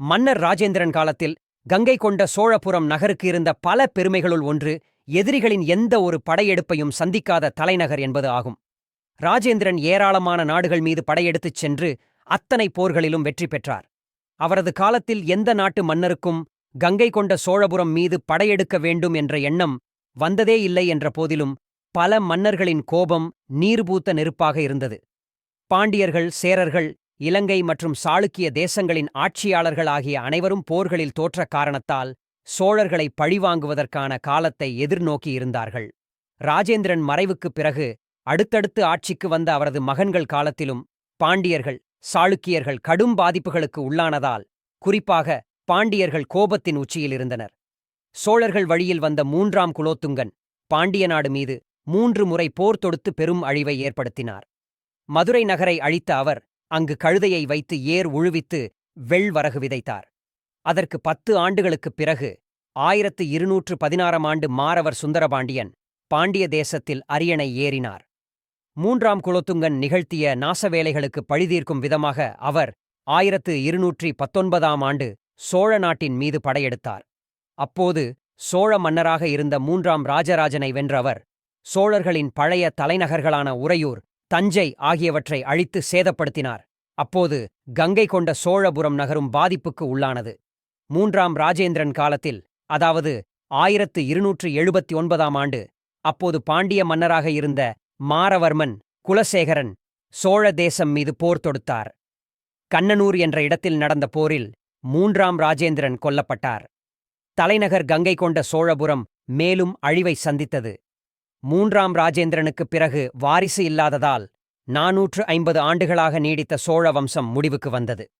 மன்னர் ராஜேந்திரன் காலத்தில் கங்கை கொண்ட சோழபுரம் நகருக்கு இருந்த பல பெருமைகளுள் ஒன்று எதிரிகளின் எந்த ஒரு படையெடுப்பையும் சந்திக்காத தலைநகர் என்பது ஆகும். ராஜேந்திரன் ஏராளமான நாடுகள் மீது படையெடுத்துச் சென்று அத்தனை போர்களிலும் வெற்றி பெற்றார். அவரது காலத்தில் எந்த நாட்டு மன்னருக்கும் கங்கை கொண்ட சோழபுரம் மீது படையெடுக்க வேண்டும் என்ற எண்ணம் வந்ததே இல்லை என்ற போதிலும் பல மன்னர்களின் கோபம் நீர்பூத்த நெருப்பாக இருந்தது. பாண்டியர்கள் சேரர்கள் இலங்கை மற்றும் சாளுக்கிய தேசங்களின் ஆட்சியாளர்கள் ஆகிய அனைவரும் போர்களில் தோற்ற காரணத்தால் சோழர்களை பழிவாங்குவதற்கான காலத்தை எதிர்நோக்கியிருந்தார்கள் ராஜேந்திரன் மறைவுக்குப் பிறகு அடுத்தடுத்து ஆட்சிக்கு வந்த அவரது மகன்கள் காலத்திலும் பாண்டியர்கள் சாளுக்கியர்கள் கடும் பாதிப்புகளுக்கு உள்ளானதால் குறிப்பாக பாண்டியர்கள் கோபத்தின் உச்சியில் இருந்தனர். சோழர்கள் வழியில் வந்த மூன்றாம் குலோத்துங்கன் பாண்டிய நாடு மீது மூன்று முறை போர் தொடுத்து பெரும் அழிவை ஏற்படுத்தினார். மதுரை நகரை அழித்த அவர் அங்கு கழுதையை வைத்து ஏர் உழுவித்து வெள்வரகு விதைத்தார். அதற்கு பத்து ஆண்டுகளுக்குப் பிறகு ஆயிரத்து இருநூற்று பதினாறாம் ஆண்டு மாறவர் சுந்தரபாண்டியன் பாண்டிய தேசத்தில் அரியணை ஏறினார். மூன்றாம் குலோத்துங்கன் நிகழ்த்திய நாசவேலைகளுக்கு பழிதீர்க்கும் விதமாக அவர் ஆயிரத்து இருநூற்றி பத்தொன்பதாம் ஆண்டு சோழ நாட்டின் மீது படையெடுத்தார். அப்போது சோழ மன்னராக இருந்த மூன்றாம் ராஜராஜனை வென்றவர் சோழர்களின் பழைய தலைநகர்களான உறையூர் தஞ்சை ஆகியவற்றை அழித்து சேதப்படுத்தினார். அப்போது கங்கை கொண்ட சோழபுரம் நகரும் பாதிப்புக்கு உள்ளானது. மூன்றாம் ராஜேந்திரன் காலத்தில் அதாவது ஆயிரத்து இருநூற்று எழுபத்தி ஒன்பதாம் ஆண்டு அப்போது பாண்டிய மன்னராக இருந்த மாரவர்மன் குலசேகரன் சோழ தேசம் மீது போர் தொடுத்தார். கண்ணனூர் என்ற இடத்தில் நடந்த போரில் மூன்றாம் ராஜேந்திரன் கொல்லப்பட்டார். தலைநகர் கங்கை கொண்ட சோழபுரம் மேலும் அழிவை சந்தித்தது. மூன்றாம் ராஜேந்திரனுக்குப் பிறகு வாரிசு இல்லாததால் நாநூற்று ஐம்பது ஆண்டுகளாக நீடித்த சோழ வம்சம் முடிவுக்கு வந்தது.